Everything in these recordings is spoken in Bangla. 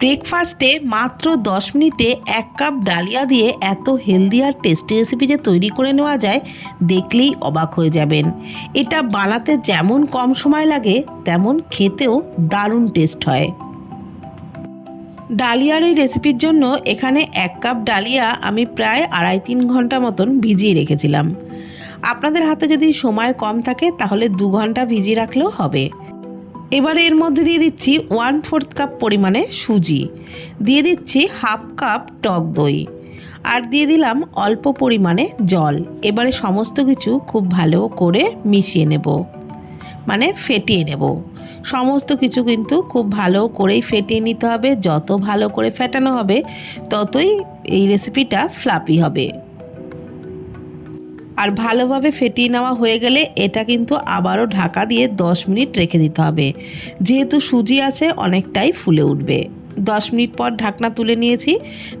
ব্রেকফাস্টে মাত্র দশ মিনিটে এক কাপ ডালিয়া দিয়ে এত হেলদি আর টেস্টি রেসিপি যে তৈরি করে নেওয়া যায়, দেখলেই অবাক হয়ে যাবেন। এটা বানাতে যেমন কম সময় লাগে, তেমন খেতেও দারুণ টেস্ট হয়। ডালিয়ার এই রেসিপির জন্য এখানে এক কাপ ডালিয়া আমি প্রায় আড়াই তিন ঘণ্টা মতন ভিজিয়ে রেখেছিলাম। আপনাদের হাতে যদি সময় কম থাকে, তাহলে দু ঘণ্টা ভিজিয়ে রাখলেও হবে। এবারে এর মধ্যে দিয়ে দিচ্ছি ওয়ান ফোর্থ কাপ পরিমাণে সুজি। দিয়ে দিচ্ছি হাফ কাপ টক দই। আর দিয়ে দিলাম অল্প পরিমাণে জল। এবারে সমস্ত কিছু খুব ভালো করে মিশিয়ে নেব। মানে ফেটিয়ে নেব। সমস্ত কিছু কিন্তু খুব ভালো করেই ফেটিয়ে নিতে হবে। যত ভালো করে ফেটানো হবে, ততই এই রেসিপিটা ফ্লাপি হবে। আর ভালোভাবে ফেটিয়ে নেওয়া হয়ে গেলে এটা কিন্তু আবারও ঢাকা দিয়ে 10 মিনিট রেখে দিতে হবে। যেহেতু সুজি আছে, অনেকটাই ফুলে উঠবে। 10 মিনিট পর ঢাকনা তুলে নিয়েছি।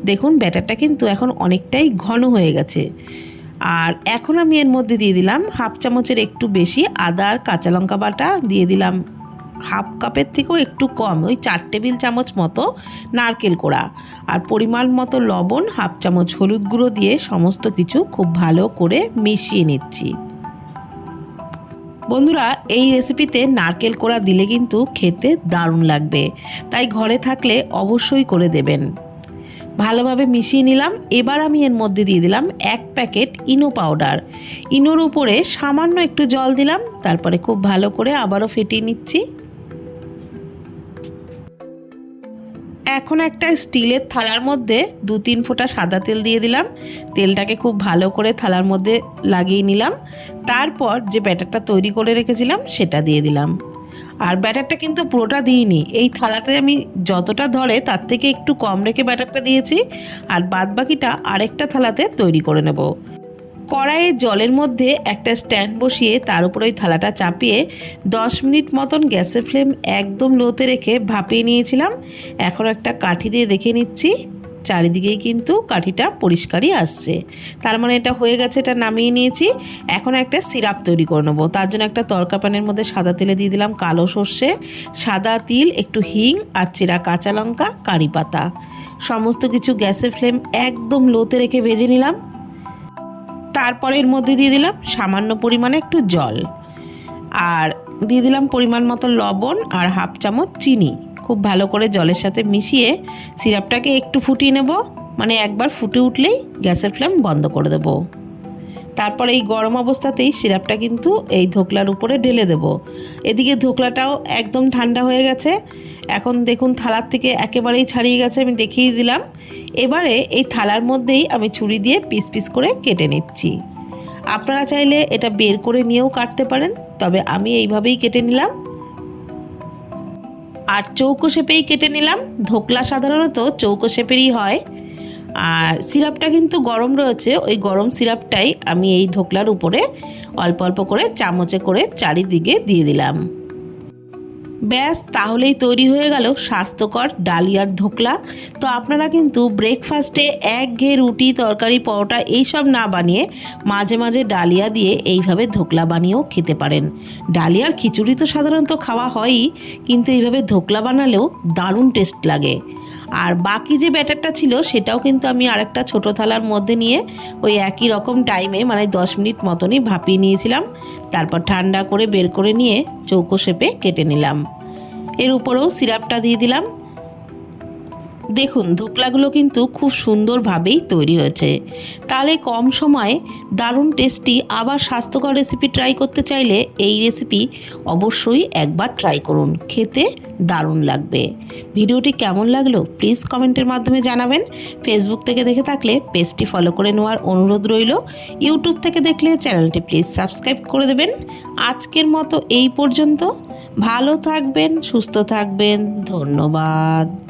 দেখুন, ব্যাটারটা কিন্তু এখন অনেকটাই ঘন হয়ে গেছে। আর এখন আমি এর মধ্যে দিয়ে দিলাম হাফ চামচের একটু বেশি আদা আর কাঁচা লঙ্কা বাটা। দিয়ে দিলাম হাফ কাপের থেকেও একটু কম, ওই চার টেবিল চামচ মতো নারকেল কোড়া। আর পরিমাণ মতো লবণ হাফ চামচ হলুদ গুঁড়ো দিয়ে সমস্ত কিছু খুব ভালো করে মিশিয়ে নিচ্ছি। বন্ধুরা, এই রেসিপিতে নারকেল কোড়া দিলে কিন্তু খেতে দারুণ লাগবে। তাই ঘরে থাকলে অবশ্যই করে দেবেন। ভালোভাবে মিশিয়ে নিলাম। এবার আমি এর মধ্যে দিয়ে দিলাম এক প্যাকেট ইনো পাউডার। ইনোর উপরে সামান্য একটু জল দিলাম। তারপরে খুব ভালো করে আবারও ফেটিয়ে নিচ্ছি। এখন একটা স্টিলের থালার মধ্যে দু তিন ফোঁটা সাদা তেল দিয়ে দিলাম। তেলটাকে খুব ভালো করে থালার মধ্যে লাগিয়ে নিলাম। তারপর যে ব্যাটারটা তৈরি করে রেখেছিলাম, সেটা দিয়ে দিলাম। আর ব্যাটারটা কিন্তু পুরোটা দিইনি। এই থালাতে আমি যতটা ধরে, তার থেকে একটু কম রেখে ব্যাটারটা দিয়েছি। আর বাদ বাকিটা আরেকটা থালাতে তৈরি করে নেব। কড়াইয়ে জলের মধ্যে একটা স্ট্যান্ড বসিয়ে তার উপরে ওই থালাটা চাপিয়ে দশ মিনিট মতন গ্যাসের ফ্লেম একদম লোতে রেখে ভাপিয়ে নিয়েছিলাম। এখন একটা কাঠি দিয়ে দেখে নিচ্ছি। চারিদিকেই কিন্তু কাঠিটা পরিষ্কারই আসছে। তার মানে এটা হয়ে গেছে, এটা নামিয়ে নিয়েছি। এখন একটা সিরাপ তৈরি করে নেব। তার জন্য একটা তরকা প্যানের মধ্যে সাদা তেলে দিয়ে দিলাম কালো সর্ষে, সাদা তিল, একটু হিং আর চেরা কাঁচা লঙ্কা, কারি পাতা। সমস্ত কিছু গ্যাসের ফ্লেম একদম লোতে রেখে ভেজে নিলাম। তারপরে এর মধ্যে দিয়ে দিলাম সামান্য পরিমাণে একটু জল। আর দিয়ে দিলাম পরিমাণ মতো লবণ আর হাফ চামচ চিনি। খুব ভালো করে জলের সাথে মিশিয়ে সিরাপটাকে একটু ফুটিয়ে নেব। মানে একবার ফুটে উঠলেই গ্যাসের ফ্লেম বন্ধ করে দেব। তারপর এই গরম অবস্থাতেই সিরাপটা কিন্তু এই ধোকলার উপরে ঢেলে দেব। এদিকে ধোকলাটাও একদম ঠান্ডা হয়ে গেছে। এখন দেখুন থালার থেকে একেবারেই ছাড়িয়ে গেছে, আমি দেখিয়ে দিলাম। এবারে এই থালার মধ্যেই আমি ছুরি দিয়ে পিস পিস করে কেটে নিচ্ছি। আপনারা চাইলে এটা বের করে নিয়েও কাটতে পারেন, তবে আমি এইভাবেই কেটে নিলাম। আর চৌকো শেপেই কেটে নিলাম। ধোকলা সাধারণত চৌকো শেপেরই হয়। আর সিরাপটা কিন্তু গরম রয়েছে, ওই গরম সিরাপটাই আমি এই ধোকলার উপরে অল্প অল্প করে চামচে করে চারিদিকে দিয়ে দিলাম। ব্যাস, তাহলেই তৈরি হয়ে গেল স্বাস্থ্যকর ডালিয়ার ধোকলা। তো আপনারা কিন্তু ব্রেকফাস্টে এক ঘে রুটি, তরকারি, পরোটা এইসব না বানিয়ে মাঝে মাঝে ডালিয়া দিয়ে এইভাবে ধোকলা বানিয়েও খেতে পারেন। ডালিয়ার খিচুড়ি তো সাধারণত খাওয়া হয়ই, কিন্তু এইভাবে ধোকলা বানালেও দারুণ টেস্ট লাগে। আর বাকি যে ব্যাটারটা ছিল, সেটাও কিন্তু আমি আরেকটা ছোট থালার মধ্যে নিয়ে ওই একই রকম টাইমে মানে দশ মিনিট মতনই ভাপিয়ে নিয়েছিলাম। তারপর ঠান্ডা করে বের করে নিয়ে চৌকো শেপে কেটে নিলাম। এর উপরেও সিরাপটা দিয়ে দিলাম। দেখুন, ধোকলাগুলো কিন্তু খুব সুন্দরভাবেই তৈরি হয়েছে। তাহলে কম সময়ে দারুণ টেস্টি আবার স্বাস্থ্যকর রেসিপি ট্রাই করতে চাইলে এই রেসিপি অবশ্যই একবার ট্রাই করুন। খেতে দারুণ লাগবে। ভিডিওটি কেমন লাগল প্লিজ কমেন্টের মাধ্যমে জানাবেন। ফেসবুক থেকে দেখে থাকলে পেজটি ফলো করে নেওয়ার অনুরোধ রইল। ইউটিউব থেকে দেখলে চ্যানেলটি প্লিজ সাবস্ক্রাইব করে দেবেন। আজকের মতো এই পর্যন্ত। ভালো থাকবেন, সুস্থ থাকবেন। ধন্যবাদ।